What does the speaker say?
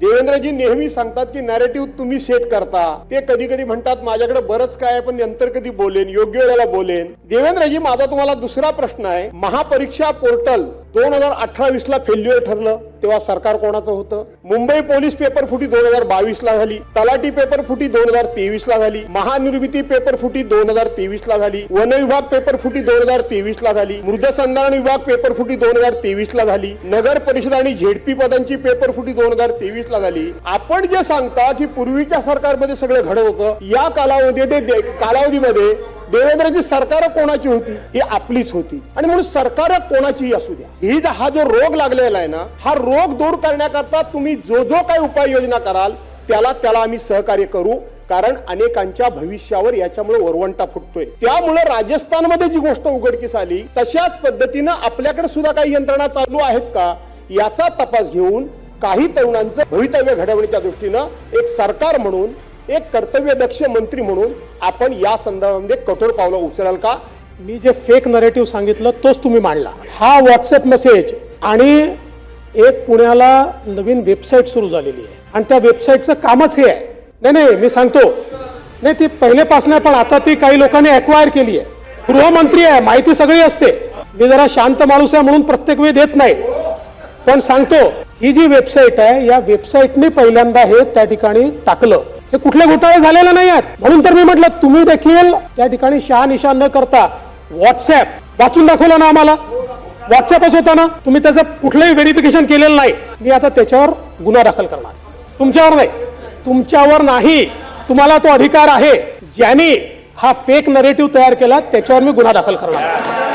देवेंद्रजी नेहमी सांगतात की नॅरेटिव्ह तुम्ही सेट करता. ते कधी कधी म्हणतात माझ्याकडे बरंच काय आहे, पण नंतर कधी बोलेन योग्य वेळेला बोलेन. देवेंद्रजी माझा तुम्हाला दुसरा प्रश्न आहे. महापरीक्षा पोर्टल दोन हजार अठरावीसला ला फेल्युअर ठरलं तेव्हा सरकार कोणाचं होतं? मुंबई पोलीस पेपर फुटी दोन हजार बावीस ला झाली तलाठी पेपर फुटी दोन हजार तेवीस ला झाली महानिर्मिती पेपर फुटी दोन हजार तेवीस ला झाली वन विभाग पेपर फुटी दोन हजार तेवीस ला झाली मृदसंधारण विभाग पेपर फुटी दोन हजार तेवीस ला झाली नगर परिषद आणि झेडपी पदांची पेपर फुटी दोन हजार तेवीस ला झाली. आपण जे सांगता की पूर्वीच्या सरकारमध्ये सगळं घडत होतं या कालावधीमध्ये कालावधीमध्ये देवेंद्रजी सरकार कोणाची होती? ही आपलीच होती. आणि म्हणून सरकार कोणाचीही असू द्या. ही हा जो रोग लागलेला आहे ना हा रोग दूर करण्याकरता तुम्ही जो जो काही उपाययोजना कराल त्याला त्याला आम्ही सहकार्य करू. कारण अनेकांच्या भविष्यावर याच्यामुळे वरवंटा फुटतोय. त्यामुळे राजस्थानमध्ये जी गोष्ट उघडकीस आली तशाच पद्धतीनं आपल्याकडे सुद्धा काही यंत्रणा चालू आहेत का? याचा तपास घेऊन काही तरुणांचं भवितव्य घडवण्याच्या दृष्टीनं एक सरकार म्हणून एक कर्तव्यदक्ष मंत्री म्हणून आपण या संदर्भामध्ये कठोर पावलं उचलाल का? मी जे फेक नरेटिव्ह सांगितलं तोच तुम्ही मांडला. हा व्हॉट्सअप मेसेज आणि एक पुण्याला नवीन वेबसाईट सुरू झालेली आहे. आणि त्या वेबसाईटचं कामच हे आहे. नाही नाही मी सांगतो. नाही ती पहिलेपासून आहे, पण आता ती काही लोकांनी अक्वायर केली आहे. गृहमंत्री आहे माहिती सगळी असते. मी जरा शांत माणूस आहे म्हणून प्रत्येक वेळी देत नाही. पण सांगतो ही जी वेबसाईट आहे या वेबसाईटने पहिल्यांदा हे त्या ठिकाणी टाकलं. हे कुठले घोटाळे झालेले नाही आहेत. म्हणून तर मी म्हटलं तुम्ही देखील त्या ठिकाणी शहानिशा न करता व्हॉट्सअप वाचून दाखवलं ना आम्हाला. व्हॉट्सअपच होता ना तुम्ही त्याचं कुठलंही व्हेरिफिकेशन केलेलं नाही. मी आता त्याच्यावर गुन्हा दाखल करणार. तुमच्यावर नाही. तुमच्यावर नाही. तुम्हाला तो अधिकार आहे. ज्यांनी हा फेक नरेटिव्ह तयार केला त्याच्यावर मी गुन्हा दाखल करणार.